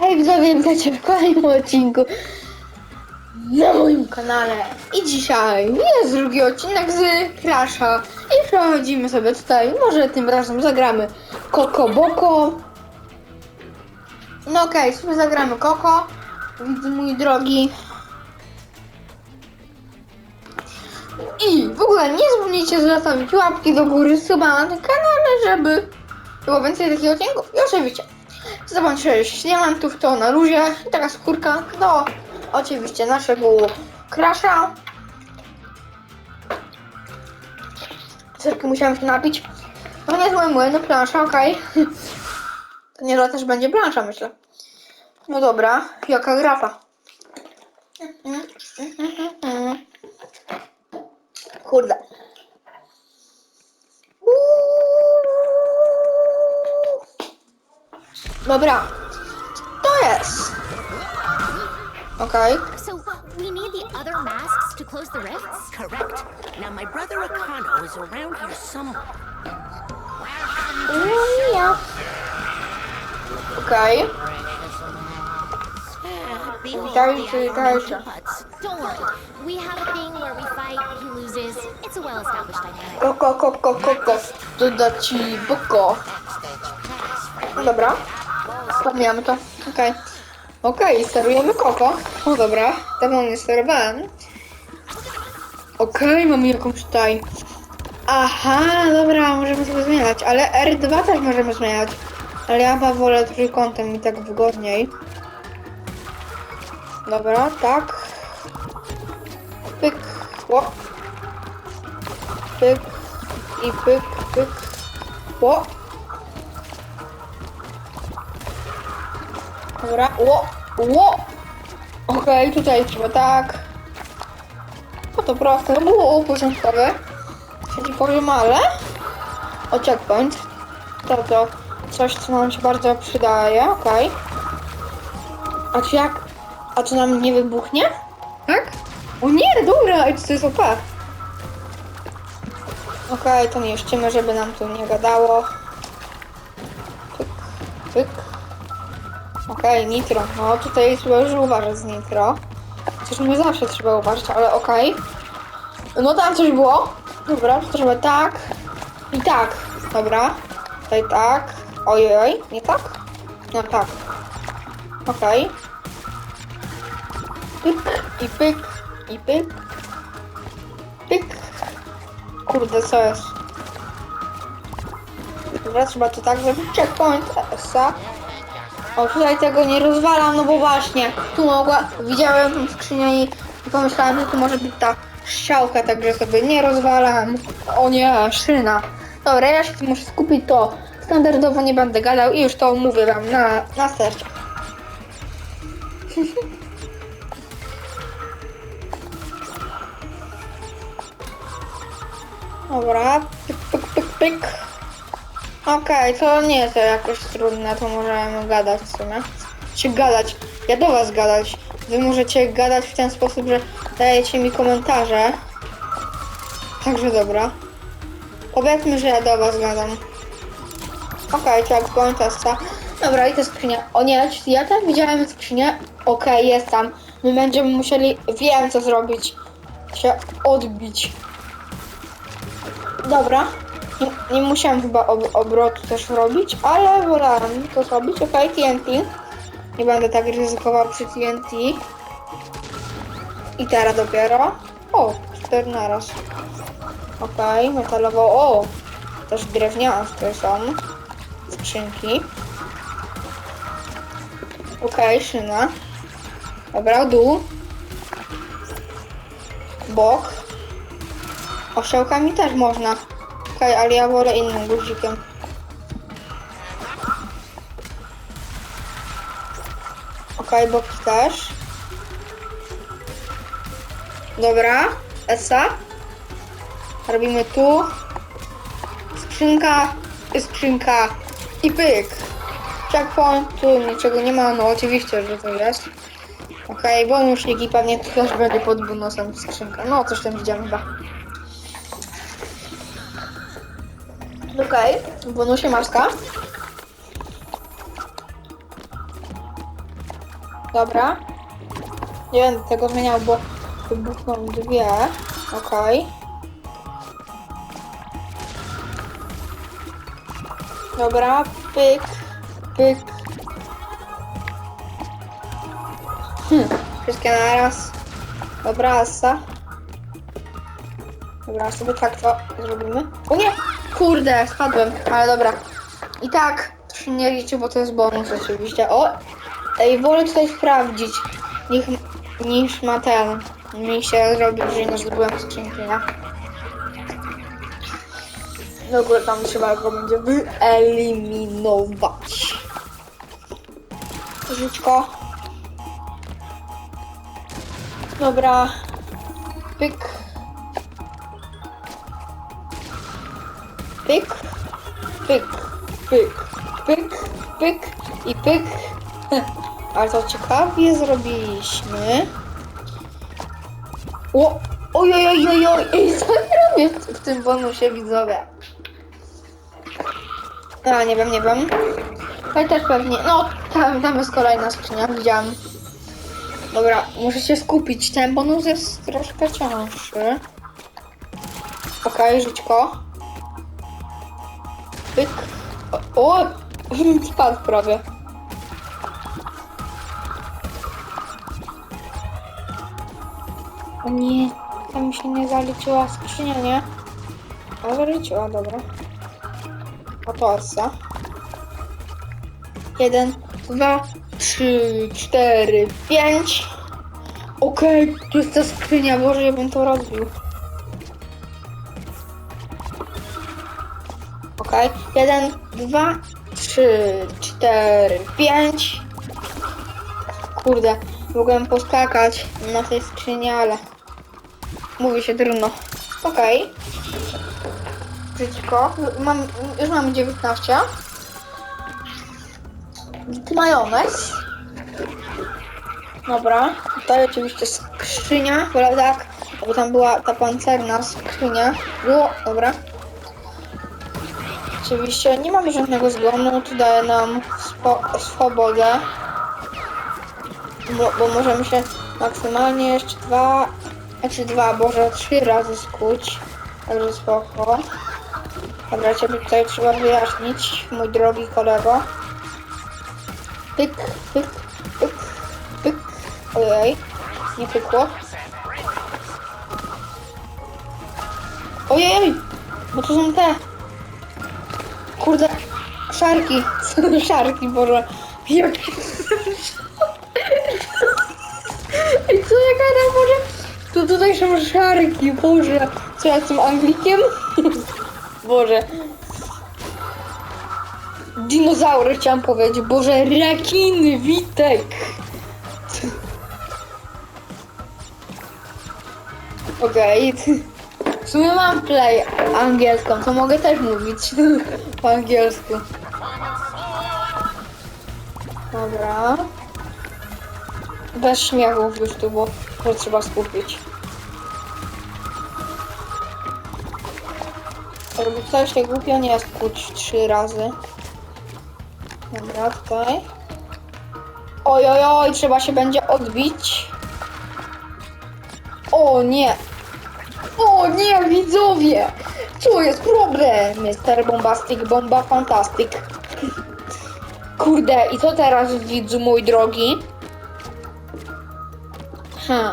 Hej, widzowie, witajcie w kolejnym odcinku na moim kanale. I dzisiaj jest drugi odcinek z Crasha. I przechodzimy sobie tutaj, może tym razem zagramy Koko Boko. No okej, sobie zagramy Koko, widz mój drogi. I w ogóle nie zapomnijcie zostawić łapki do góry, suba na tym kanale, żeby było więcej takich odcinków. I oczywiście Zobacz, 6 diamentów to na luzie. I taka skórka do oczywiście naszego krasza. Cyrki musiałem się napić. To nie jest mój młyn, plansza, okej. To nie też będzie plansza, myślę. No dobra, jaka grafa. Kurde. Uuu. Dobra. To jest. Okej. So we need the other masks to close the rifts? Correct. Now, my brother Akano is around here somewhere. Ja. Okej. Witajcie, witajcie. Don't worry. We have a thing where we fight, he loses. It's a well-established dynamic. Koko, koko, koko. Doda ci boko. No dobra. Pomijamy to. Okej. Okej, sterujemy koko. O dobra. Dawno nie sterowałem. Okej, mamy jakąś tutaj. Aha, dobra, możemy sobie zmieniać, ale R2 też możemy zmieniać. Ale ja chyba wolę trójkątem mi tak wygodniej. Dobra, tak. Pyk. O. Pyk. I pyk, pyk. O. Dobra, ło, ło. Okej, tutaj trzeba tak. No to proste, to było początkowe. Trzeci poziom, ale... O, checkpoint. To to coś, co nam się bardzo przydaje, okej. A czy jak... A czy nam nie wybuchnie? Tak? O nie, dobra, ej, to jest OP. Okej, to niszczymy, żeby nam tu nie gadało. Okej, nitro. No tutaj trzeba już uważać z nitro. Chociaż nie zawsze trzeba uważać, ale okej. No tam coś było. Dobra, to trzeba tak. I tak. Dobra. Tutaj tak. Ojej, nie tak? No tak. Okej. Pyk i pyk i pyk. Pyk. Kurde, co jest? Dobra, trzeba to tak zrobić. Checkpoint. Esa. O, tutaj tego nie rozwalam, no bo właśnie. Tu mogła, widziałem tą skrzynię i pomyślałem, że tu może być ta strzałka, także sobie nie rozwalam. O nie, szyna. Dobra, ja się muszę skupić, to standardowo nie będę gadał i już to mówię wam na, na serce. Dobra, pyk, pyk, pyk, pyk. Okej, to nie jest to jakoś trudne, to możemy gadać w sumie. Czy gadać? Ja do was gadać. Wy możecie gadać w ten sposób, że dajecie mi komentarze. Także dobra. Powiedzmy, że ja do was gadam. Okej, okay, tak, komentarza. Dobra, i ta skrzynia. O nie, ja tam widziałem skrzynię? Okej, jest tam. My będziemy musieli, wiem co zrobić. Się odbić. Dobra. Nie, musiałem chyba ob obrotu też robić, ale wolałem to zrobić. Ok, TNT. Nie będę tak ryzykował przy TNT. I teraz dopiero. O, cztery naraz. Ok, metalowo. O, też drewniane są. Skrzynki. Ok, szyna. Dobra, dół. Bok. Osiołkami też można. Okej, ale ja wolę innym guzikiem. Okej, boki też. Dobra, Esa. Robimy tu. Skrzynka, skrzynka i pyk. Checkpoint, tu niczego nie ma, no oczywiście, że to jest. Okej, bonusniki pewnie też będzie pod bonusem skrzynka. No, coś tam widziałem chyba. Okej, w bonusie maska. Dobra. Nie będę tego zmieniał, bo wybuchną dwie. Okej. Dobra, pyk, pyk. Hm, wszystkie naraz. Dobra, asa. Dobra, sobie tak to zrobimy. O nie! Kurde, spadłem, ale dobra. I tak, to się nie liczy, bo to jest bonus oczywiście. O! Ej, wolę tutaj sprawdzić, niż, niż ma ten. Mi się zrobi, że nie zdobyłem skrzynki, nie? W ogóle tam trzeba go będzie wyeliminować. Żyćko. Dobra. Pyk. Pyk. Pyk. Pyk. Pyk. Pyk. I pyk. Ale to ciekawie zrobiliśmy. O! Oj, oj, oj, oj, oj. Co ja robię w, tym bonusie, widzowie? A, nie wiem, nie wiem. Ale też pewnie. No, tam, tam jest kolejna skrzynia, widziałam. Dobra, muszę się skupić. Ten bonus jest troszkę cięższy. Okej, żyćko. Pyk. O! Spadł prawie. O nie, tam się nie zaliczyła skrzynia, nie? A zaliczyła, dobra. Oto asa. Jeden, dwa, trzy, cztery, pięć. Okej, tu jest ta skrzynia, Boże, ja bym to rozbił. Jeden, dwa, trzy, cztery, pięć. Kurde, mogłem poskakać na tej skrzyni, ale mówi się trudno. Okej. Żyćko, mam, już mamy 19. Majonez. Dobra, tutaj oczywiście skrzynia, ale tak, bo tam była ta pancerna skrzynia. O, dobra. Oczywiście nie mamy żadnego zgonu, tu daje nam swobodę. Bo, bo możemy się maksymalnie jeszcze dwa, znaczy dwa, boże trzy razy skuć. Także spoko. Dobra, ciebie tutaj trzeba wyjaśnić, mój drogi kolego. Pyk, pyk, pyk, pyk. Ojej, nie pykło. Ojej, bo to są te. Kurde, szarki. Szarki, Boże. Jak... Ej, co ja gadam, Boże? To tutaj są szarki, Boże. Co ja jestem Anglikiem? Boże. Dinozaury chciałam powiedzieć. Boże, rekiny, Witek. Okej. W sumie mam play angielską, to mogę też mówić po angielsku. Dobra. Bez śmiechów już tu, bo to trzeba skupić. Jakby coś się głupio nie skuć trzy razy. Dobra, tutaj. Oj, oj, oj, trzeba się będzie odbić. O nie! O nie, widzowie! Co jest problem? Mister Bombastic, bomba fantastic. Kurde, i co teraz, widzu mój drogi? Ha.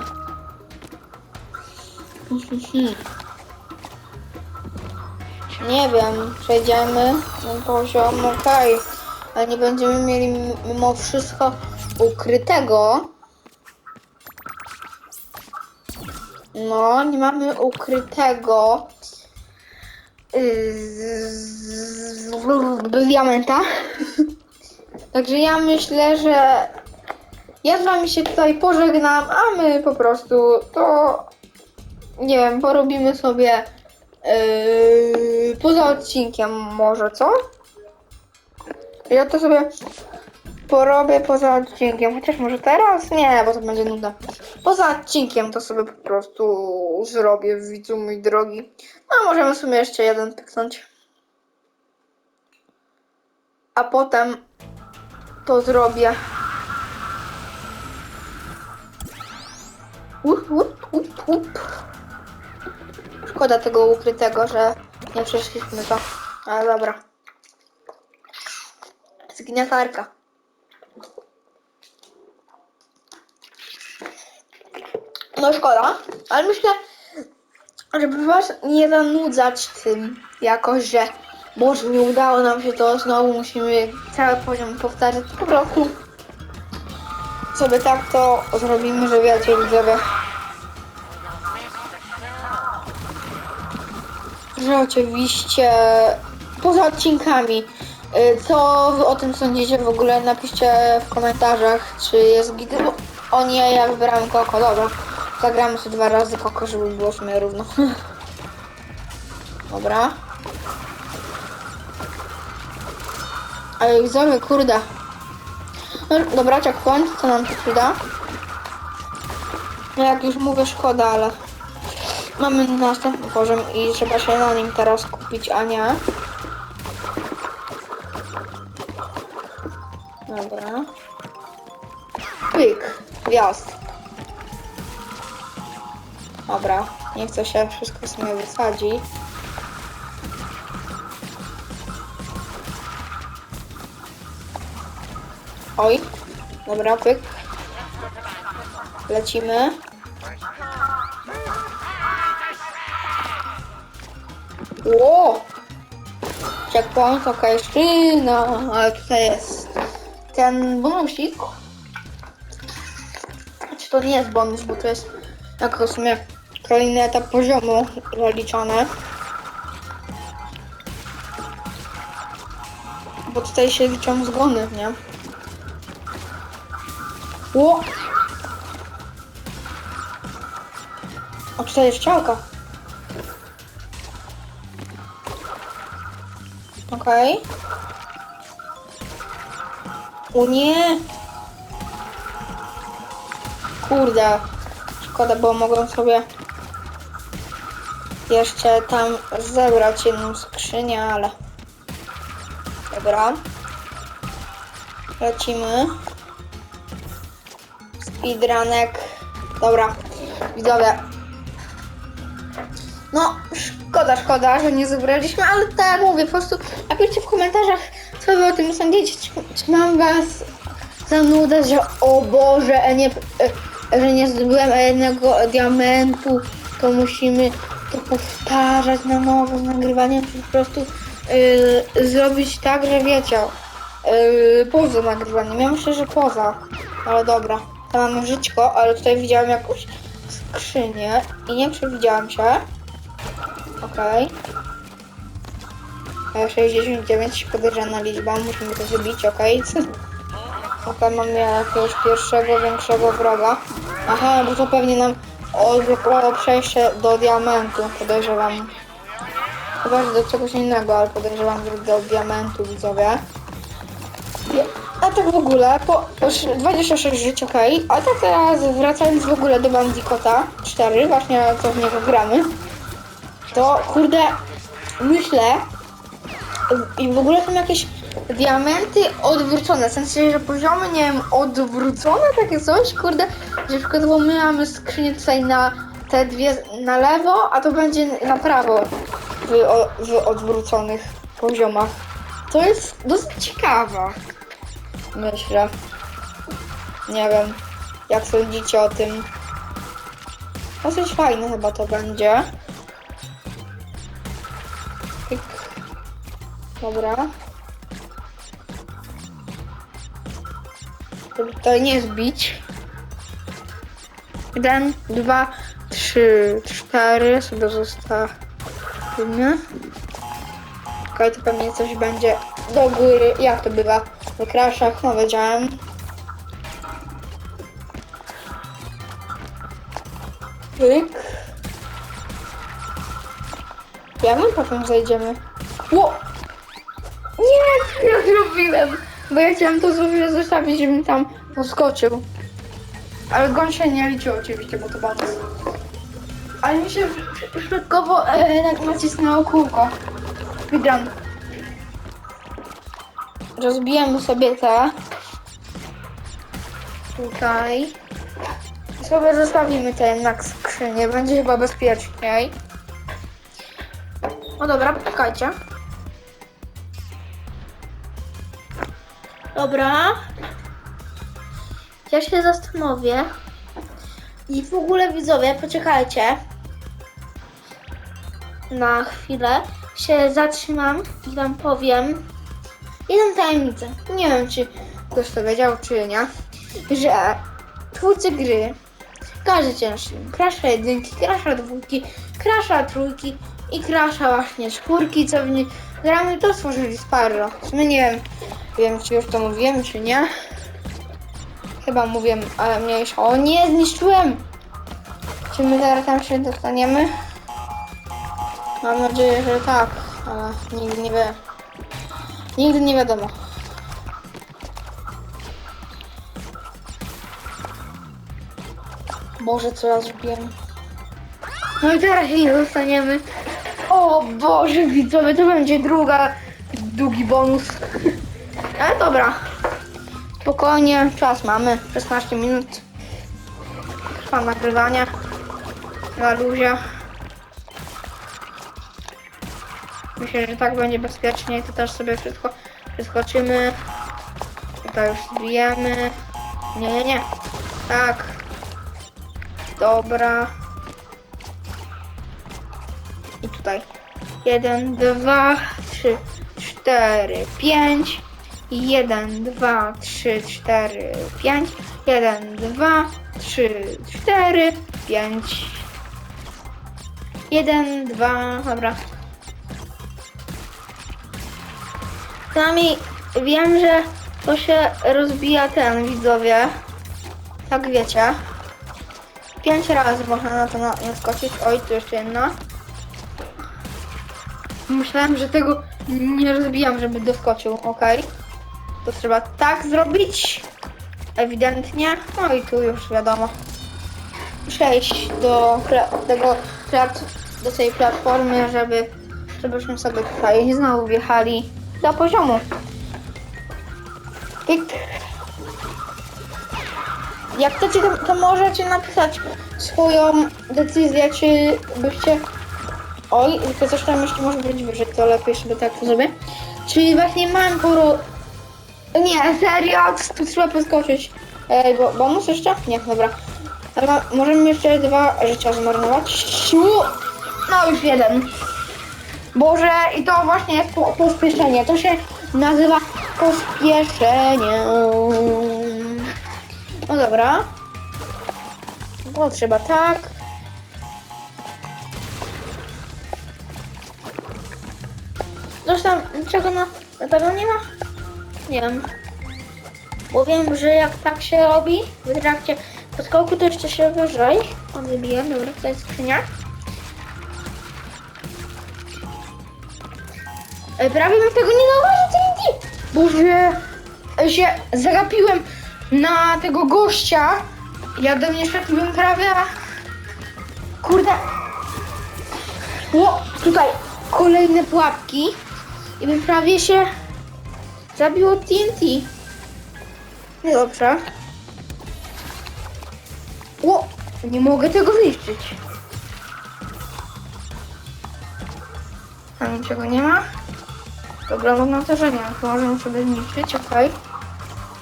Nie wiem, przejdziemy na poziom, okej. Ale nie będziemy mieli mimo wszystko ukrytego. No, nie mamy ukrytego yy, diamenta. Także ja myślę, że ja z wami się tutaj pożegnam, a my po prostu to nie wiem, porobimy sobie yy, poza odcinkiem może, co? Ja to sobie porobię poza odcinkiem, chociaż może teraz? Nie, bo to będzie nuda. Poza odcinkiem to sobie po prostu zrobię, widzu mój drogi. No, możemy sobie jeszcze jeden pyknąć. A potem to zrobię Łup, łup, łup, łup. Szkoda tego ukrytego, że nie przeszliśmy to. Ale dobra. Zgniatarka. No szkoda, ale myślę, żeby was nie zanudzać tym jakoś, że może nie udało nam się to, znowu musimy cały poziom powtarzać, po prostu. Sobie tak to zrobimy, że wiecie widzowie, że oczywiście poza odcinkami y, co wy o tym sądzicie w ogóle napiszcie w komentarzach czy jest git o nie ja wybrałem koko dobra zagramy sobie dwa razy koko żeby było w sumie równo dobra ale widzowie kurde no, dobra checkpoint co nam się przyda no jak już mówię szkoda ale Mamy następny poziom i trzeba się na nim teraz skupić, a nie. Dobra. Pyk. Gwiazd. Dobra. Niech to się wszystko w sumie wysadzi. Oj. Dobra, pyk. Lecimy. Ło! Checkpoint, okej, okay. no, ale tutaj jest ten bonusik. Czy to nie jest bonus, bo to jest jako w sumie kolejny etap poziomu zaliczony. Bo tutaj się liczą zgony, nie? Ło! A tutaj jest ciałka. Okej. O nie! Kurde. Szkoda, bo mogłem sobie jeszcze tam zebrać jedną skrzynię, ale... Dobra. Lecimy. Speedrunek. Dobra. Widzowie. No, szkoda, szkoda, że nie zebraliśmy, ale tak jak mówię, po prostu napiszcie w komentarzach, co wy o tym sądzicie, czy, czy mam was zanudzać, że o Boże, nie, e, że nie zdobyłem jednego diamentu, to musimy to powtarzać na nowo z nagrywaniem, czy po prostu e, zrobić tak, że wiecie, e, poza nagrywaniem, ja myślę, że poza, ale dobra, tam mamy żyćko, ale tutaj widziałem jakąś skrzynię i nie przewidziałam się. Okej. Okay. 69 podejrzana liczba, musimy to zrobić, okej. Okej, mamy jakiegoś pierwszego, większego wroga. Aha, bo to pewnie nam odblokowało przejście do diamentu, podejrzewam. Chyba, że do czegoś innego, ale podejrzewam, że do diamentu, widzowie. A tak w ogóle, po, już 26 żyć, okej. A tak teraz wracając w ogóle do Bandicota 4, właśnie co w niego gramy to kurde myślę i w ogóle są jakieś diamenty odwrócone, w sensie, że poziomy, nie wiem, odwrócone, takie coś, kurde, że przykładowo my mamy skrzynię tutaj na te dwie na lewo, a to będzie na prawo w, o, w odwróconych poziomach. To jest dosyć ciekawe, myślę. Nie wiem, jak sądzicie o tym. Dosyć fajne chyba to będzie. Dobra. Żeby to nie zbić. Jeden, dwa, trzy, cztery. Sobie zostawimy. Okej, to pewnie coś będzie do góry. Jak to bywa? W kraszach, no wiedziałem. Pyk. Jak my potem zejdziemy? Ło! Nie, ja zrobiłem! Bo ja chciałem to sobie zostawić, żebym tam poskoczył. Ale gon się nie liczy oczywiście, bo to bardzo. Ale mi się przypadkowo e, nacisnęło kółko. Wygram. Rozbijemy sobie te. Tutaj. sobie zostawimy te jednak skrzynię, będzie chyba bezpieczniej. No dobra, poczekajcie. Dobra. Ja się zastanowię. I w ogóle widzowie, poczekajcie. Na chwilę się zatrzymam i wam powiem jedną tajemnicę. Nie wiem, czy ktoś to wiedział, czy nie. Że twórcy gry każdy cięższy. Krasza jedynki, krasza dwójki, krasza trójki i krasza właśnie czwórki, co w nie gramy, to stworzyli Sparrow. W sumie nie wiem, wiem czy już to mówiłem, czy nie. Chyba mówiłem, ale mniejsza. O nie, zniszczyłem! Czy my zaraz tam się dostaniemy? Mam nadzieję, że tak, ale nigdy nie wie. Nigdy nie wiadomo. Boże, co ja zrobiłem? No i teraz się nie dostaniemy. O Boże, widzowie, to będzie druga, drugi bonus. Ale dobra. Spokojnie, czas mamy. 16 minut. Trwa nagrywanie. Na luzie. Myślę, że tak będzie bezpieczniej. To też sobie wszystko przeskoczymy. Tutaj już zbijemy. Nie, nie, nie. Tak. Dobra. I tutaj. Jeden, dwa, trzy, cztery, pięć. Jeden, dwa, trzy, cztery, pięć. Jeden, dwa, trzy, cztery, pięć. Jeden, dwa, dobra. Sami wiem, że to się rozbija ten widzowie. Tak wiecie. Pięć razy można na to na- naskoczyć. Oj, tu jeszcze jedna. Myślałem, że tego nie rozbijam, żeby doskoczył. Ok. To trzeba tak zrobić. Ewidentnie. No i tu już wiadomo. Przejść do tego do tej platformy, żeby żebyśmy sobie tutaj znowu wjechali do poziomu. Pyk. Jak chcecie, to, to możecie napisać swoją decyzję, czy byście... Oj, tylko coś tam jeszcze może być wyżej, to lepiej sobie tak to zrobię. Czyli właśnie mam poro... Nie, serio, tu trzeba poskoczyć. Ej, bo bonus jeszcze? Nie, dobra. Ma, możemy jeszcze dwa życia zmarnować. Siu! No już jeden. Boże, i to właśnie jest po, pospieszenie. To się nazywa pospieszenie. No dobra. Bo trzeba tak. Tam, niczego na, na pewno nie ma? Nie wiem. Bo wiem, że jak tak się robi w trakcie podskoku, to jeszcze się wyżej. On wybije, dobra, to jest skrzynia. Ej, Prawie bym tego nie zauważył TNT! Boże, się zagapiłem na tego gościa. Ja do mnie szedł bym prawie... Kurde. Ło, tutaj kolejne pułapki. I bym prawie się zabiło TNT. Niedobrze. Ło, nie mogę tego zniszczyć. A niczego nie ma. Wygląda na to, że nie. Możemy sobie zniszczyć, ok.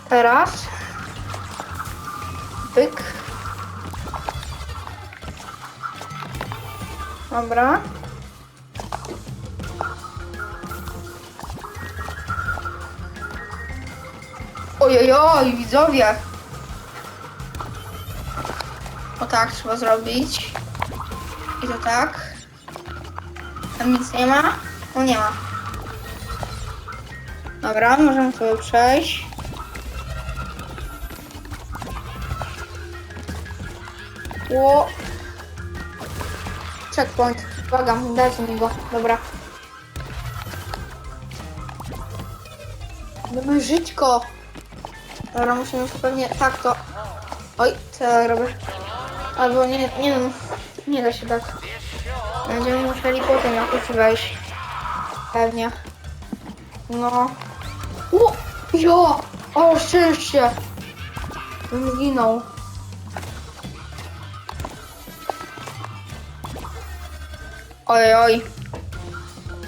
Teraz. Pyk. Dobra. Ojojoj, widzowie. O tak trzeba zrobić. I to tak. Tam nic nie ma? No nie ma. Dobra, możemy sobie przejść. Ło. Checkpoint. Błagam, dajcie mi go. Dobra. Mamy żyćko. Dobra, musimy pewnie tak to... Oj, co ja robię? Albo nie, nie wiem, nie da się tak. Będziemy musieli potem jakoś wejść. Pewnie. No. O! Jo! O, szczęście! Bym zginął. Oj, oj.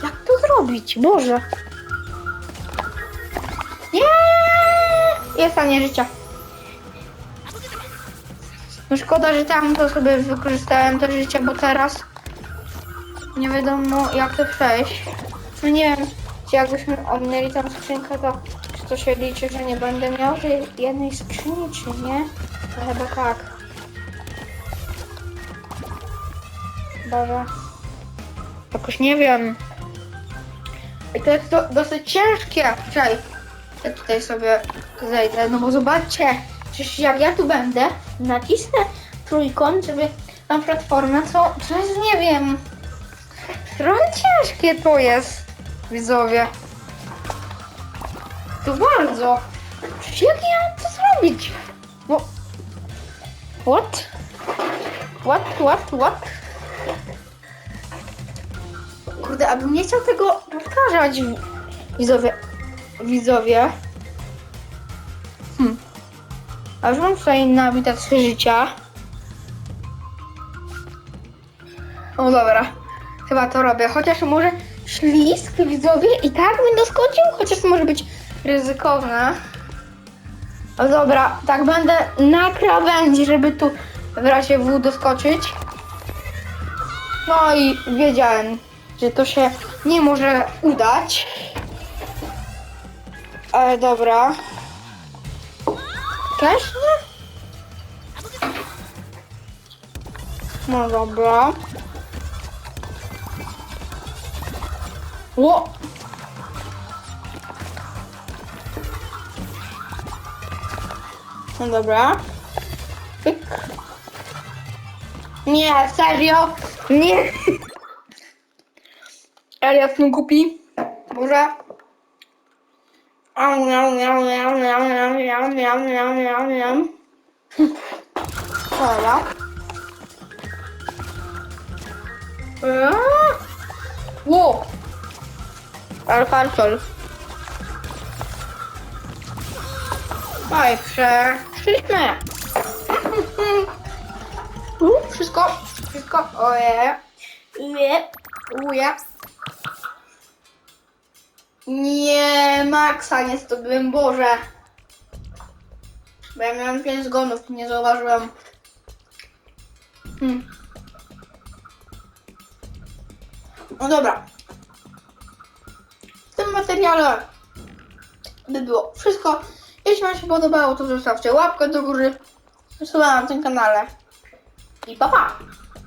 Jak to zrobić? Boże. Jest stanie życia. No szkoda, że tam to sobie wykorzystałem to życie, bo teraz nie wiadomo jak to przejść. No nie wiem, czy jakbyśmy ominęli tam skrzynkę, to czy to się liczy, że nie będę miał tej jednej skrzyni, czy nie? To chyba tak. Boże. Jakoś nie wiem. I to jest do, dosyć ciężkie. Czekaj. Ja tutaj sobie zejdę, no bo zobaczcie. Przecież jak ja tu będę, nacisnę trójkąt, żeby tam platformę, to, to jest, nie wiem. Trochę ciężkie to jest, widzowie. To bardzo. Przecież jak ja mam to zrobić? Bo... What? What, what, what? Kurde, abym nie chciał tego powtarzać, widzowie. Widzowie. Hmm. A już mam tutaj nabite trzy życia. No dobra. Chyba to robię. Chociaż może ślisk, widzowie, i tak bym doskoczył, chociaż to może być ryzykowne. No dobra, tak będę na krawędzi, żeby tu w razie W doskoczyć. No i wiedziałem, że to się nie może udać. Ale dobra. Też? No dobra. Ło! No dobra. Pyk. Nie, serio? Nie. Elias nie kupi. Boże. Am, am, am, am, am, am, am, am. Dobra. Eee. Ło. Ale parcel. Oj, przeszliśmy. Wszystko, wszystko, oje. Uje, uje. Nie, Maxa nie zdobyłem, Boże. Bo ja miałem 5 zgonów, nie zauważyłem. Hmm. No dobra. W tym materiale by było wszystko. Jeśli Wam się podobało, to zostawcie łapkę do góry. Subskrybujcie na tym kanale. I pa pa!